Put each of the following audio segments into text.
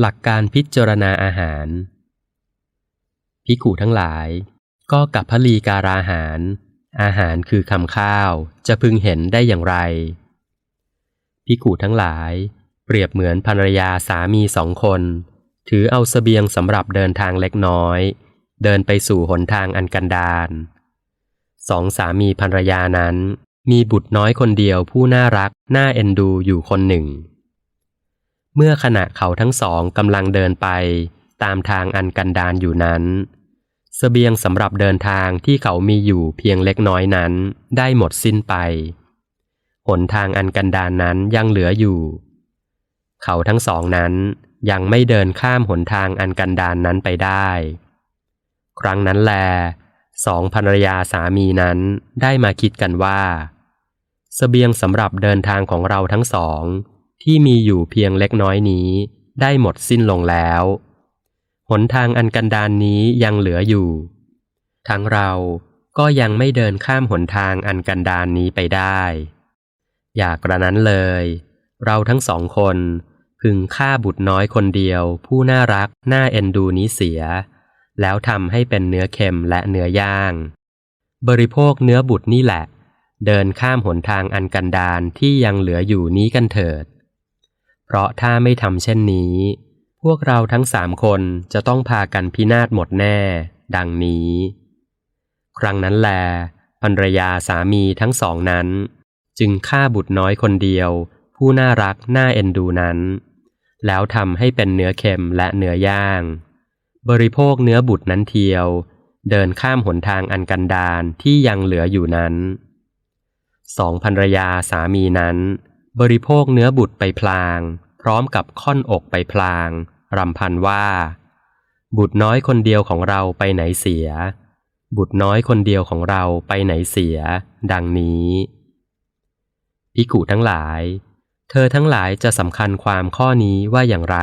หลักการพิจารณาอาหาร พิกูทั้งหลาย ก็กับพลีการาหาร อาหารคือคำข้าวจะพึงเห็นได้อย่างไร พิกูทั้งหลาย เปรียบเหมือนภรรยาสามีสองคน ถือเอาสเสบียงสำหรับเดินทางเล็กน้อย เดินไปสู่หนทางอันกันดารสองสามีภรรยานั้น มีบุตรน้อยคนเดียวผู้น่ารัก น่าเอ็นดูอยู่คนหนึ่ง เมื่อขณะเขาทั้งสองกำลังเดินไป ตามทางอันกันดานอยู่นั้นสเสบียงสำหรับเดินทางที่เขามีอยู่เพียงเล็กน้อยนั้น ได้หมดสิ้นไป หนทางอันกันดานนั้นยังเหลืออยู่ เขาทั้งสองนั้นยังไม่เดินข้ามหนทางอันกันดานนั้นไปได้ ครั้งนั้นแลสองภรรยาสามีนั้นได้มาคิดกันว่าสเสบียงสำหรับเดินทางของเราทั้งสอง ที่มีอยู่เพียงเล็กน้อยนี้ ได้หมดสิ้นลงแล้ว หนทางอันกันดานนี้ยังเหลืออยู่ ทั้งเราก็ยังไม่เดินข้ามหนทางอันกันดานนี้ไปได้ อย่ากระนั้นเลย เราทั้งสองคนพึงฆ่าบุตรน้อยคนเดียว ผู้น่ารักน่าเอ็นดูนี้เสีย แล้วทำให้เป็นเนื้อเค็มและเนื้อย่าง บริโภคเนื้อบุตรนี่แหละ เดินข้ามหนทางอันกันดานที่ยังเหลืออยู่นี้กันเถิด ราะถ้าไม่ทำเช่นนี้ พวกเราทั้งสามคนจะต้องพากันพินาศหมดแน่ ดังนี้ ครั้งนั้นแลภรรยาสามีทั้งสองนั้น จึงฆ่าบุตรน้อยคนเดียว ผู้น่ารักน่าเอ็นดูนั้น แล้วทำให้เป็นเนื้อเค็มและเนื้อย่าง บริโภคเนื้อบุตรนั้นเทียว เดินข้ามหนทางอันกันดานที่ยังเหลืออยู่นั้นสองภรรยาสามีนั้น บริโภคเนื้อบุตรไปพลาง พร้อมกับค่อนอกไปพลาง รำพันว่า บุตรน้อยคนเดียวของเราไปไหนเสีย บุตรน้อยคนเดียวของเราไปไหนเสีย ดังนี้พิกุทั้งหลาย เธอทั้งหลายจะสำคัญความข้อนี้ว่าอย่างไร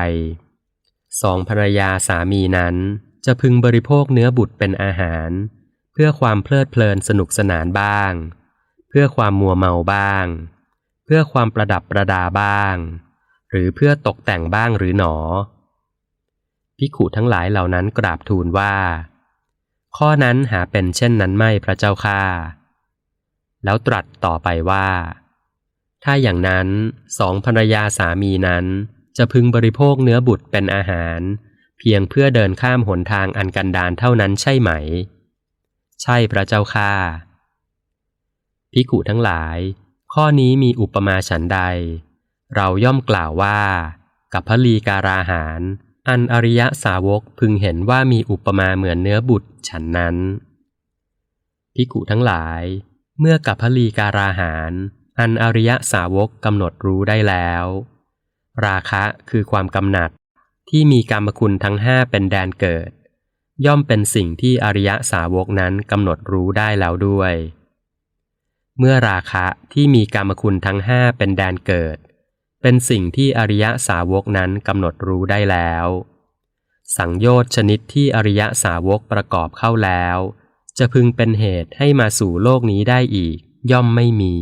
สองภรรยาสามีนั้นจะพึงบริโภคเนื้อบุตรเป็นอาหาร เพื่อความเพลิดเพลินสนุกสนานบ้าง เพื่อความมัวเมาบ้าง เพื่อความประดับประดาบ้าง หรือเพื่อตกแต่งบ้างหรือหนอ พิขุทั้งหลายเหล่านั้นกราบทูลว่า ข้อนั้นหาเป็นเช่นนั้นไม่พระเจ้าค่าแล้วตรัสต่อไปว่า ถ้าอย่างนั้นสองภรรยาสามีนั้น จะพึงบริโภคเนื้อบุตรเป็นอาหาร เพียงเพื่อเดินข้ามหนทางอันกันดานเท่านั้นใช่ไหม ใช่พระเจ้าค่าพิขุทั้งหลาย ข้อนี้มีอุปมาฉันใด เราย่อมกล่าวว่า กับพลีการาหาร อันอริยสาวกพึงเห็นว่ามีอุปมาเหมือนเนื้อบุตรฉันนั้นพิกุทั้งหลาย เมื่อกับพลีการาหาร อันอริยสาวกกำหนดรู้ได้แล้ว ราคะคือความกำหนัดที่มีกรรมคุณทั้งห้าเป็นแดนเกิด ย่อมเป็นสิ่งที่อริยสาวกนั้นกำหนดรู้ได้แล้วด้วย เมื่อราคะที่มีกรรมคุณทั้งห้าเป็นแดนเกิด เป็นสิ่งที่อริยสาวกนั้นกำหนดรู้ได้แล้ว สังโยชน์ชนิดที่อริยสาวกประกอบเข้าแล้ว จะพึงเป็นเหตุให้มาสู่โลกนี้ได้อีก ย่อมไม่มี